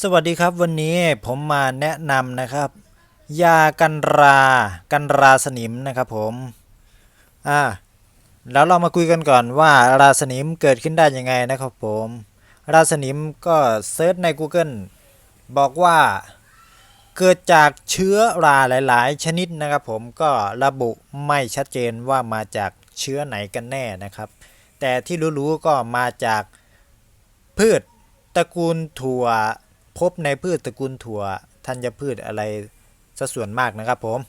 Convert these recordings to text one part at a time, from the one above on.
สวัสดีครับวันนี้ผมมาแนะนำนะครับ ยากันรากันราสนิมนะครับผมอ่าแล้วเรามาคุยกันก่อนว่าราสนิมเกิดขึ้นได้ยังไงนะครับผม ราสนิมก็เซิร์ชใน Google บอกว่าเกิดจากเชื้อราหลาย ๆ ชนิดนะครับผมก็ระบุไม่ชัดเจนว่ามาจากเชื้อไหนกันแน่นะครับ แต่ที่รู้ ๆ ก็มาจากพืชตระกูลถั่ว พบในพืชตระกูลถั่วธัญพืชอะไรซะส่วนมากนะครับผม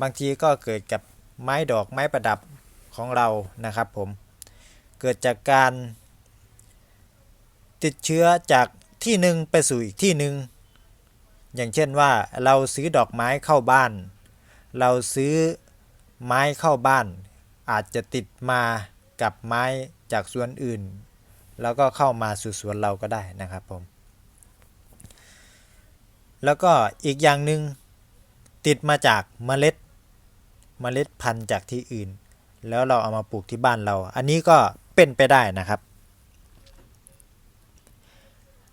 บางทีก็เกิดกับไม้ดอกไม้ประดับของเรานะครับผม เกิดจากการติดเชื้อจากที่หนึ่งไปสู่อีกที่หนึ่งอย่างเช่นว่าเราซื้อดอกไม้เข้าบ้าน เราซื้อไม้เข้าบ้าน อาจจะติดมากับไม้จากสวนอื่น แล้วก็เข้ามาสู่สวนเราก็ได้นะครับผม แล้วก็อีกอย่างหนึ่งติดมาจากเมล็ด เมล็ดพันธุ์จากที่อื่น แล้วเราเอามาปลูกที่บ้านเรา อันนี้ก็เป็นไปได้นะครับ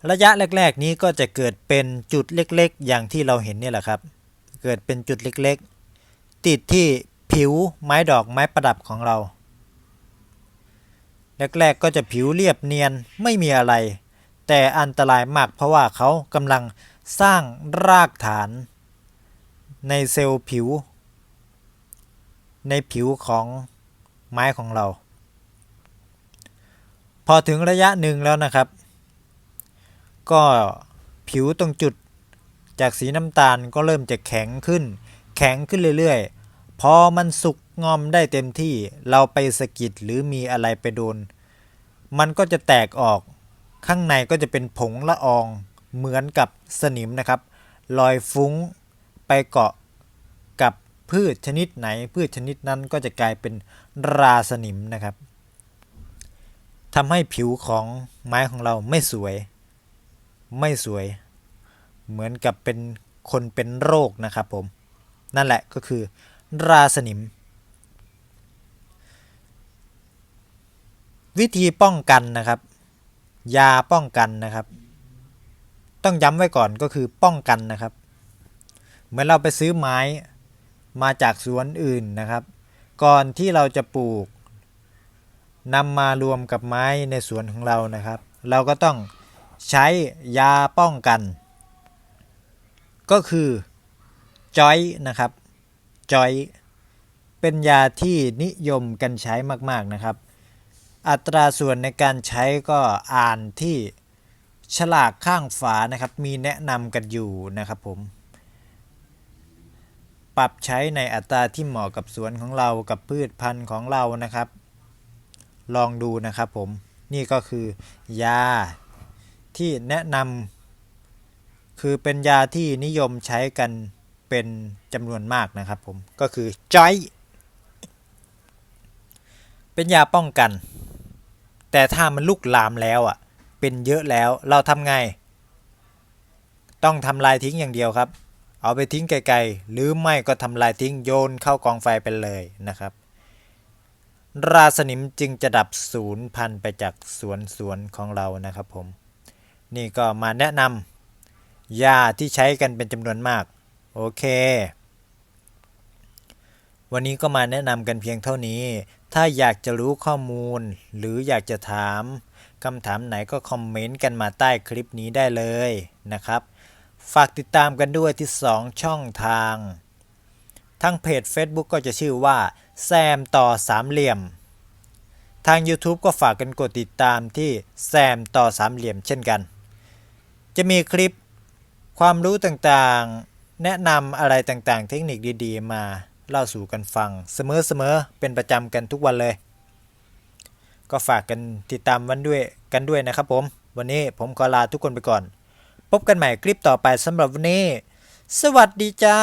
ระยะแรก ๆ นี้ก็จะเกิดเป็นจุดเล็กๆ อย่างที่เราเห็นนี่แหละครับ เกิดเป็นจุดเล็กๆ ติดที่ผิวไม้ดอกไม้ประดับของเรา แรกๆก็จะผิวเรียบเนียนไม่มีอะไร แต่อันตรายมากเพราะว่าเขากำลัง สร้างรากฐาน ในเซลล์ผิว ในผิวของไม้ของเรา พอถึงระยะหนึ่งแล้วนะครับ ก็ผิวตรงจุดจากสีน้ำตาลก็เริ่มจะแข็งขึ้น แข็งขึ้นเรื่อยๆ พอมันสุกงอมได้เต็มที่เราไปสะกิดหรือมีอะไรไปโดน มันก็จะแตกออกข้างในก็จะเป็นผงละออง เหมือนกับสนิมนะครับลอยฟุ้งไปเกาะกับพืชชนิดไหน พืชชนิดนั้นก็จะกลายเป็นราสนิมนะครับทำให้ผิวของไม้ของเราไม่สวย ไม่สวย เหมือนกับเป็นคนเป็นโรคนะครับผม นั่นแหละก็คือ ราสนิม วิธีป้องกันนะครับ ยาป้องกันนะครับ ต้องย้ำไว้ก่อนก็คือป้องกันนะครับ เหมือนเราไปซื้อไม้มาจากสวนอื่นนะครับ ก่อนที่เราจะปลูกนำมารวมกับไม้ในสวนของเรานะครับ เราก็ต้องใช้ยาป้องกัน ก็คือจอยนะครับจอยเป็นยาที่นิยมกันใช้มากๆนะครับ อัตราส่วนในการใช้ก็อ่านที่ ฉลากข้างฝานะครับมีแนะนำกันอยู่นะครับผม ปรับใช้ในอัตราที่เหมาะกับสวนของเรากับพืชพันธุ์ของเรานะครับ ลองดูนะครับผมนี่ก็คือยาที่แนะนำคือเป็นยาที่นิยมใช้กันเป็นจำนวนมากนะครับผมก็คือจอยเป็นยาป้องกัน แต่ถ้ามันลุกลามแล้วอะ เป็นเยอะแล้ว เราทำไง ต้องทำลายทิ้งอย่างเดียวครับ เอาไปทิ้งไกลๆ หรือไม่ก็ทำลายทิ้งโยนเข้ากองไฟไปเลยนะครับ ราสนิมจึงจะดับศูนย์พันไปจากสวนสวนของเรานะครับผม นี่ก็มาแนะนำยาที่ใช้กันเป็นจำนวนมาก โอเควันนี้ก็มาแนะนำกันเพียงเท่านี้ ถ้าอยากจะรู้ข้อมูล หรืออยากจะถาม คำถามไหนก็คอมเมนต์กันมาใต้คลิปนี้ได้เลยนะครับ ฝากติดตามกันด้วยที่ 2 ช่องทางทั้งเพจ Facebook ก็จะชื่อว่าแซมต่อสามเหลี่ยม ทาง YouTube ก็ฝากกันกดติดตามที่แซมต่อสามเหลี่ยมเช่นกัน จะมีคลิปความรู้ต่างๆ แนะนำอะไรต่างๆ เทคนิคดีๆ มาเล่าสู่กันฟังเสมอๆ เป็นประจำกันทุกวันเลย ก็ฝากกันติดตามวันด้วยกันด้วยนะครับผม วันนี้ผมขอลาทุกคนไปก่อน พบกันใหม่คลิปต่อไปสำหรับวันนี้ สวัสดีจ้า